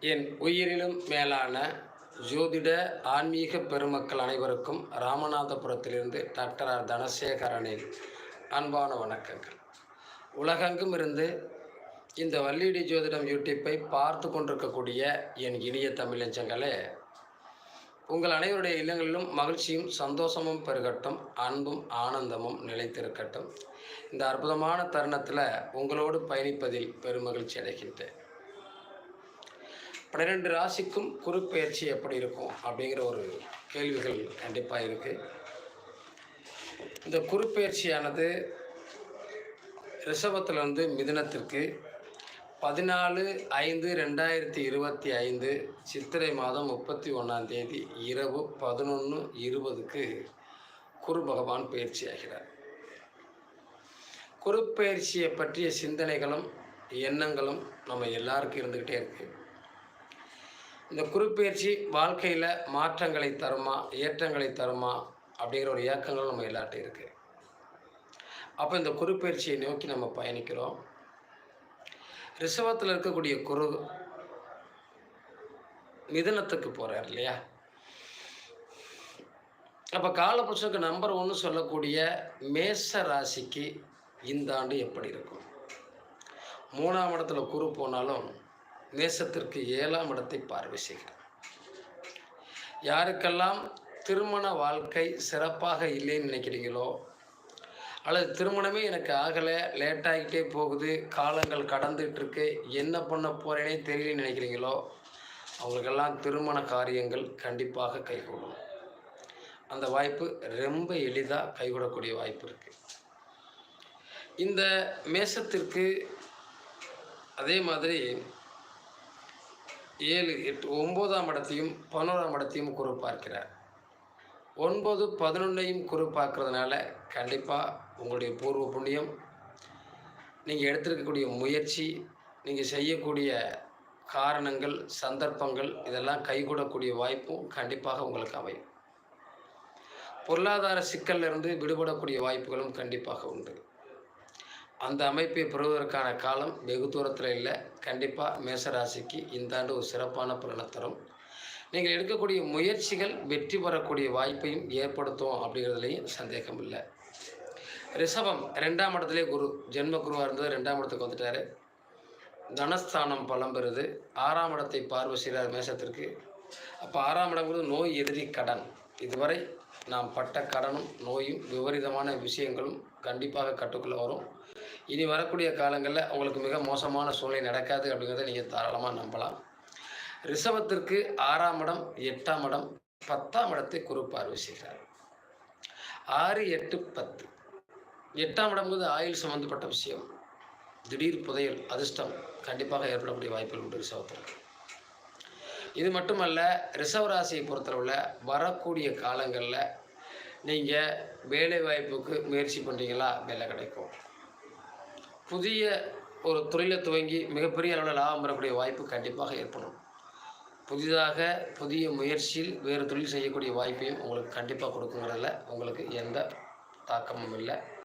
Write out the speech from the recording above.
என் உயிரிலும் மேலான ஜோதிட ஆன்மீக பெருமக்கள் அனைவருக்கும் ராமநாதபுரத்திலிருந்து டாக்டர் ஆர். தனசேகரனின் அன்பான வணக்கங்கள். உலகெங்கும் இருந்து இந்த வல்லீடி ஜோதிடம் யூடியூப்பை பார்த்து கொண்டிருக்கக்கூடிய என் இனிய தமிழஞ்சங்களே உங்கள் அனைவருடைய இல்லங்களிலும் மகிழ்ச்சியும் சந்தோஷமும் பெருகட்டும் அன்பும் ஆனந்தமும் நிலைத்திருக்கட்டும். இந்த அற்புதமான தருணத்தில் உங்களோடு பயணிப்பதில் பெருமகிழ்ச்சி அடைகின்றேன். பன்னிரெண்டு ராசிக்கும் குறுப்பெயர்ச்சி எப்படி இருக்கும் அப்படிங்கிற ஒரு கேள்விகள் கண்டிப்பாக இருக்குது இந்த குறுப்பெயர்ச்சியானது ரிஷபத்திலிருந்து மிதுனத்திற்கு பதினாலு ஐந்து ரெண்டாயிரத்தி இருபத்தி ஐந்து சித்திரை மாதம் முப்பத்தி ஒன்றாம் தேதி இரவு பதினொன்று இருபதுக்கு குரு பகவான் பயிற்சி ஆகிறார் பயிற்சியை பற்றிய சிந்தனைகளும் எண்ணங்களும் நம்ம எல்லாருக்கும் இருந்துக்கிட்டே இருக்குது இந்த குறுப்பெயர்ச்சி வாழ்க்கையில் மாற்றங்களை தருமா ஏற்றங்களை தருமா அப்படிங்கிற ஒரு இயக்கங்கள் நம்ம எல்லார்ட்டும் இருக்குது அப்போ இந்த குறுப்பெயர்ச்சியை நோக்கி நம்ம பயணிக்கிறோம். ரிஷபத்தில் இருக்கக்கூடிய குரு மிதனத்துக்கு போகிறார் இல்லையா? அப்போ காலபுருஷனுக்கு நம்பர் ஒன்று சொல்லக்கூடிய மேச ராசிக்கு இந்த ஆண்டு எப்படி இருக்கும்? மூணாம் இடத்துல குரு போனாலும் நேசத்திற்கு ஏழாம் இடத்தை பார்வை செய்கிறார். யாருக்கெல்லாம் திருமண வாழ்க்கை சிறப்பாக இல்லைன்னு நினைக்கிறீங்களோ அல்லது திருமணமே எனக்கு ஆகலை லேட்டாகிட்டே போகுது காலங்கள் கடந்துகிட்டு இருக்கு என்ன பண்ண போகிறேனே தெரியலன்னு நினைக்கிறீங்களோ அவங்களுக்கெல்லாம் திருமண காரியங்கள் கண்டிப்பாக கைகூடும். அந்த வாய்ப்பு ரொம்ப எளிதாக கைகூடக்கூடிய வாய்ப்பு இருக்குது இந்த மேசத்திற்கு அதே மாதிரி ஏழு எட்டு ஒம்போதாம் இடத்தையும் பதினோராம் இடத்தையும் குறிப்பார்க்கிறார் ஒன்பது பதினொன்றையும் குரு கண்டிப்பாக உங்களுடைய பூர்வ புண்ணியம் நீங்கள் எடுத்திருக்கக்கூடிய முயற்சி நீங்கள் செய்யக்கூடிய காரணங்கள் சந்தர்ப்பங்கள் இதெல்லாம் கைகூடக்கூடிய வாய்ப்பும் கண்டிப்பாக உங்களுக்கு அமையும். பொருளாதார சிக்கல்லிருந்து விடுபடக்கூடிய வாய்ப்புகளும் கண்டிப்பாக உண்டு. அந்த அமைப்பை பெறுவதற்கான காலம் வெகு தூரத்தில் இல்லை. கண்டிப்பாக மேசராசிக்கு இந்த ஆண்டு ஒரு சிறப்பான பலனை தரும். நீங்கள் எடுக்கக்கூடிய முயற்சிகள் வெற்றி பெறக்கூடிய வாய்ப்பையும் ஏற்படுத்தும் அப்படிங்கிறதுலையும் சந்தேகம் இல்லை. ரிஷபம் ரெண்டாம் இடத்துலேயே குரு ஜென்ம குருவாக இருந்தது ரெண்டாம் இடத்துக்கு வந்துட்டார். தனஸ்தானம் பலம் பெறுது. ஆறாம் இடத்தை பார்வை செய்கிறார் மேசத்திற்கு அப்போ ஆறாம் இடங்கிறது நோய் எதிரி கடன். இதுவரை நாம் பட்ட கடனும் நோயும் விபரீதமான விஷயங்களும் கண்டிப்பாக கட்டுக்குள்ளே வரும். இனி வரக்கூடிய காலங்களில் உங்களுக்கு மிக மோசமான சூழ்நிலை நடக்காது அப்படிங்கிறத நீங்கள் தாராளமாக நம்பலாம். ரிஷபத்திற்கு ஆறாம் இடம் எட்டாம் இடம் பத்தாம் இடத்தை குரு பார்வை செய்கிறார். ஆறு எட்டு பத்து. எட்டாம் இடம்ங்கிறது ஆயுள் சம்மந்தப்பட்ட விஷயம். திடீர் புதையல் அதிர்ஷ்டம் கண்டிப்பாக ஏற்படக்கூடிய வாய்ப்புகள் உண்டு ரிஷபத்திற்கு. இது மட்டுமல்ல ரிஷவ ராசியை பொறுத்தளவில் வரக்கூடிய காலங்களில் நீங்கள் வேலை வாய்ப்புக்கு முயற்சி பண்ணுறீங்களா வேலை கிடைக்கும். புதிய ஒரு தொழிலை துவங்கி மிகப்பெரிய அளவில் லாபம் பெறக்கூடிய வாய்ப்பு கண்டிப்பாக ஏற்படும். புதிதாக புதிய முயற்சியில் வேறு தொழில் செய்யக்கூடிய வாய்ப்பையும் உங்களுக்கு கண்டிப்பாக கொடுக்குங்கிறதுல உங்களுக்கு எந்த தாக்கமும் இல்லை.